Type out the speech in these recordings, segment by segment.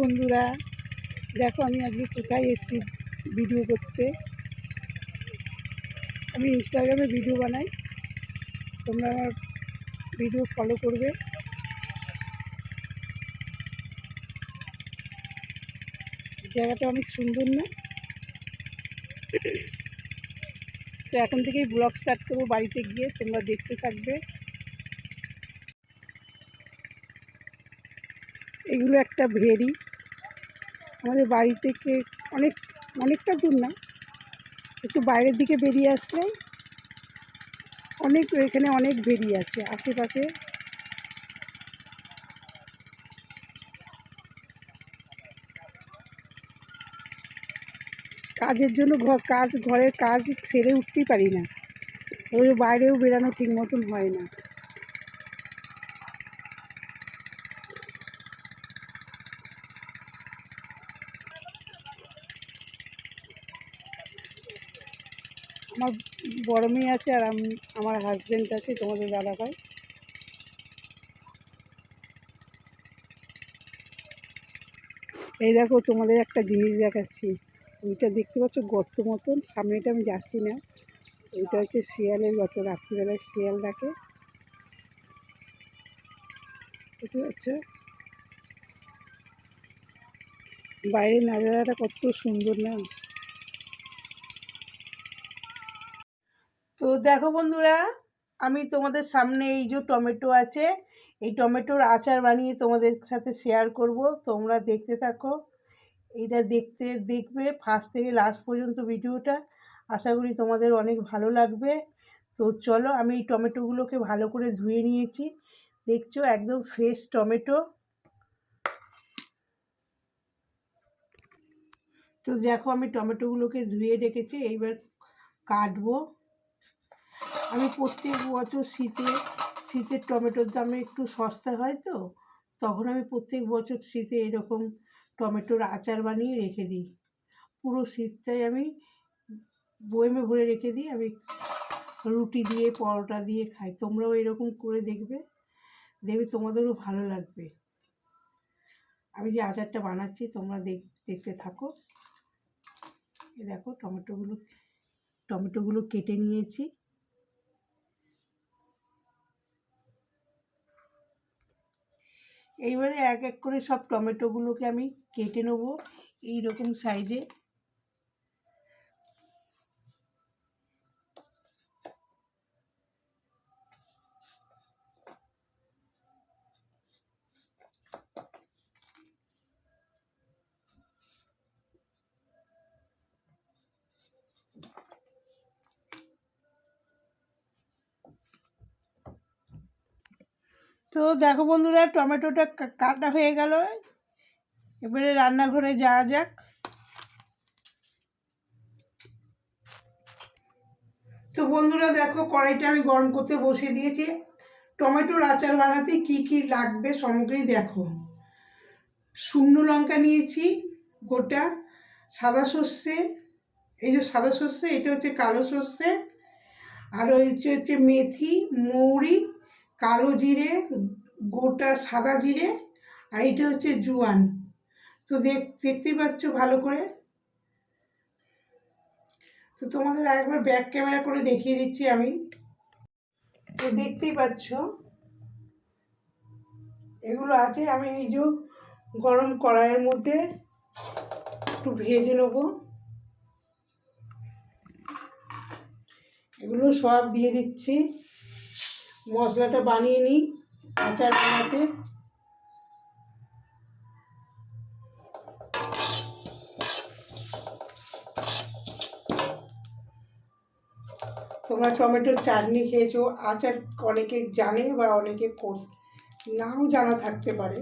বন্ধুরা, দেখো আমি আজকে কোথায় এসেছি ভিডিও করতে। আমি ইনস্টাগ্রামে ভিডিও বানাই, তোমরা ভিডিও ফলো করবে। জায়গাটা অনেক সুন্দর না? তো এখন থেকেই ব্লগ স্টার্ট করব বাড়িতে গিয়ে, তোমরা দেখতে থাকবে। এগুলো একটা ভেরি আমাদের বাড়ি থেকে অনেক, অনেকটা দূর না। একটু বাইরের দিকে বেরিয়ে আসলে অনেক, এখানে অনেক বেরিয়ে আছে আশেপাশে। কাজের জন্য ঘর কাজ, ঘরের কাজ সেরে উঠতেই পারি না। ওই বাইরেও বেরানো ঠিক মতন হয় না আমার বড় মেয়ে আছে আর আমি, আমার হাজব্যান্ড আছে, তোমাদের দাদা ভাই। এই দেখো, তোমাদের একটা জিনিস দেখাচ্ছি। ওইটা দেখতে পাচ্ছ গর্ত মতন, সামনেটা আমি যাচ্ছি না। ওইটা হচ্ছে শিয়ালের গর্ত, রাত্রিবেলায় শিয়াল ডাকে দেখতে পাচ্ছ? বাইরের নাজারাটা কত সুন্দর না? তো দেখো বন্ধুরা, আমি তোমাদের সামনে এই যে টমেটো আছে, এই টমেটোর আচার বানিয়ে তোমাদের সাথে শেয়ার করব। তোমরা দেখতে থাকো। এটা দেখতে, দেখবে ফার্স্ট থেকে লাস্ট পর্যন্ত ভিডিওটা। আশা করি তোমাদের অনেক ভালো লাগবে। তো চলো, আমি এই টমেটোগুলোকে ভালো করে ধুয়ে নিয়েছি। দেখছ, একদম ফ্রেশ টমেটো। তো দেখো, আমি টমেটোগুলোকে ধুয়ে রেখেছি, এইবার কাটবো। আমি প্রত্যেক বছর শীতে, শীতের টমেটোর দাম একটু সস্তা হয় তো, তখন আমি প্রত্যেক বছর শীতে এরকম টমেটোর আচার বানিয়ে রেখে দিই। পুরো শীতটাই আমি বয়েমে ভরে রেখে দিই, আমি রুটি দিয়ে, পরোটা দিয়ে খাই। তোমরাও এরকম করে দেখবে দেখবে তোমাদেরও ভালো লাগবে। আমি যে আচারটা বানাচ্ছি, তোমরা দেখ, দেখতে থাকো। দেখো টমেটোগুলো টমেটোগুলো কেটে নিয়েছি। এইবারে এক এক করে সব টমেটোগুলোকে আমি কেটে নেব। এইরকম সাইজে তো দেখো বন্ধুরা, টমেটোটা কাটা হয়ে গেল। এবারে রান্নাঘরে যাওয়া যাক। তো বন্ধুরা, দেখো কড়াইটা আমি গরম করতে বসিয়ে দিয়েছি। টমেটোর আচার বানাতে কি কি লাগবে সামগ্রী দেখো। শুকনো লঙ্কা নিয়েছি, গোটা, সাদা সর্ষে, এই যে সাদা সর্ষে, এটা হচ্ছে কালো সর্ষে, আর হচ্ছে হচ্ছে মেথি, মৌরি কালো জিরে, গোটা সাদা জিরে, আর এটা হচ্ছে জোয়ান। তো দেখ, দেখতেই পাচ্ছ ভালো করে। তো তোমাদের আরেকবার ব্যাক ক্যামেরা করে দেখিয়ে দিচ্ছি আমি। তো দেখতেই পাচ্ছ, এগুলো আছে, আমি এই যে গরম কড়াইয়ের মধ্যে একটু ভেজে নেব। এগুলো সব দিয়ে দিচ্ছি। মশলাটা বানিয়ে নিই আচার বানাতে। তোমরা টমেটোর চাটনি খেয়েছো, আচার অনেকে জানে বা অনেকে নাও জানা থাকতে পারে।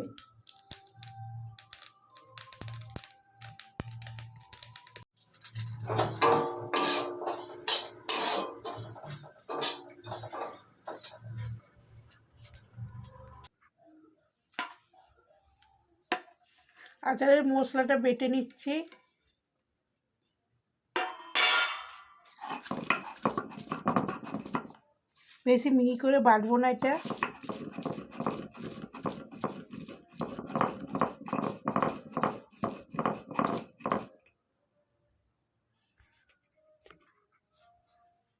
আচারের মশলাটা বেটে নিচ্ছি। বেশি মিহি করে বাটবো না এটা।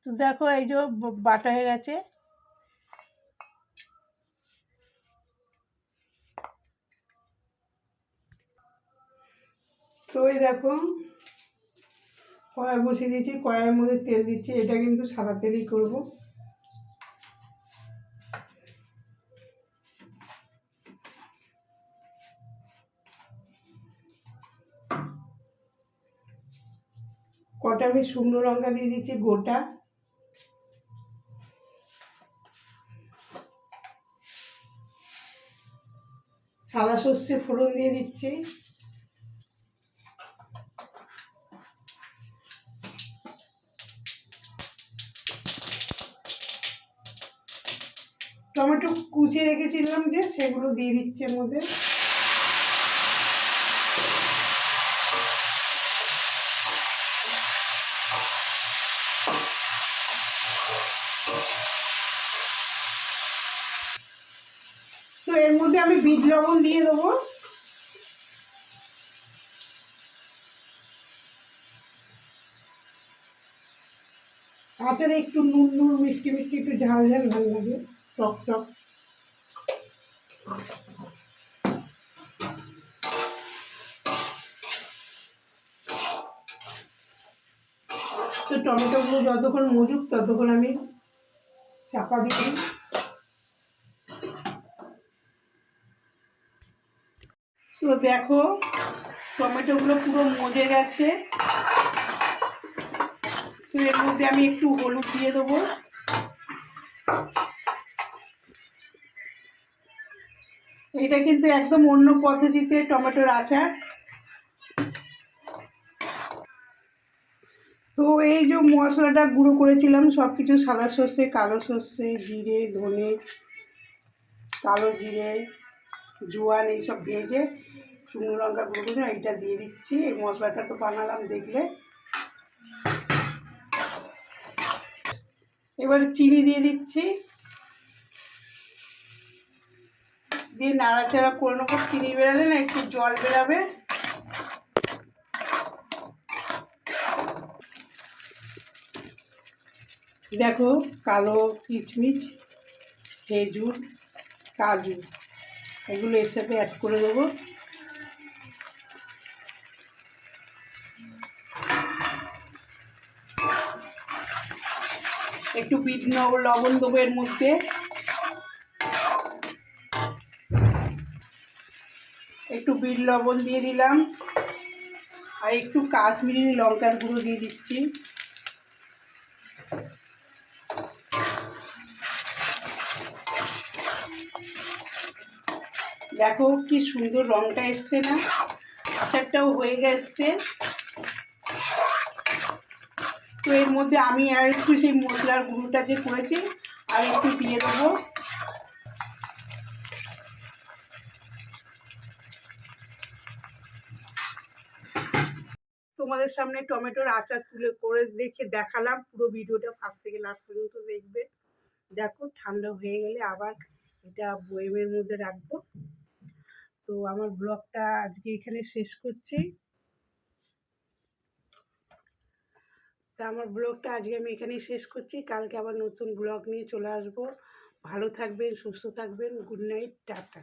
তো দেখো এই যে বাটা হয়ে গেছে। দেখো, কড়াই বসিয়ে দিয়েছি, কড়াইয়ের মধ্যে তেল দিচ্ছি, এটা কিন্তু সাদা তেলই করব। কটা আমি শুকনো লঙ্কা দিয়ে দিচ্ছি, গোটা। সাদা সর্ষে ফোড়ন দিয়ে দিচ্ছি। টমেটো কুচিয়ে রেখেছিলাম যে, সেগুলো দিয়ে দিচ্ছে মধ্যে। তো এর মধ্যে আমি বিট লবণ দিয়ে দেবো। আচারে একটু নুন নুন মিষ্টি মিষ্টি, একটু ঝাল ঝাল ভালো লাগে। টক টক তো টমেটোগুলো যতক্ষণ মজুক, ততক্ষণ আমি চাপা দিই। তো দেখো, টমেটোগুলো পুরো মজে গেছে। তো এর মধ্যে আমি একটু হলুদ দিয়ে দেবো। এটা কিন্তু একদম অন্য পদ্ধতিতে টমেটোর আচার। তো এই যে মশলাটা গুঁড়ো করেছিলাম সব কিছু সাদা সর্ষে, কালো সর্ষে, জিরে, ধনে, কালো জিরে, জোয়ান এইসব ভেজে শুকনো লঙ্কা গুঁড়ো করে এইটা দিয়ে দিচ্ছি। এই মশলাটা তো বানালাম দেখলে। এবার চিনি দিয়ে দিচ্ছি। দিয়ে নাড়াচাড়া করে নেব। চিনি বেরালে না একটু জল বেরাবে। দেখো কালো কিচমিচ, খেজুর, কাজু, এগুলো এর সাথে অ্যাড করে দেবো। একটু বিট লবণ দেবো এর মধ্যে। একটু বিট লবণ দিয়ে দিলাম। আর একটু কাশ্মীরি লঙ্কার গুঁড়ো দিয়ে দিচ্ছি। দেখো কি সুন্দর রংটা এসছে না? আচারটাও হয়ে গেছে। তো এর মধ্যে আমি আর একটু সেই মশলার গুঁড়োটা যে করেছি, আর একটু দিয়ে দেবো। তোমাদের সামনে টমেটোর আচার তুলে করে দেখে দেখালাম। পুরো ভিডিওটা ফার্স্ট থেকে লাস্ট পর্যন্ত দেখবে। দেখো, ঠান্ডা হয়ে গেলে আবার এটা বয়েমের মধ্যে রাখব। তো আমার ব্লগটা আজকে এখানে শেষ করছি। তা আমার ব্লগটা আজকে আমি এখানেই শেষ করছি। কালকে আবার নতুন ব্লগ নিয়ে চলে আসব। ভালো থাকবেন, সুস্থ থাকবেন। Good night, ta-ta.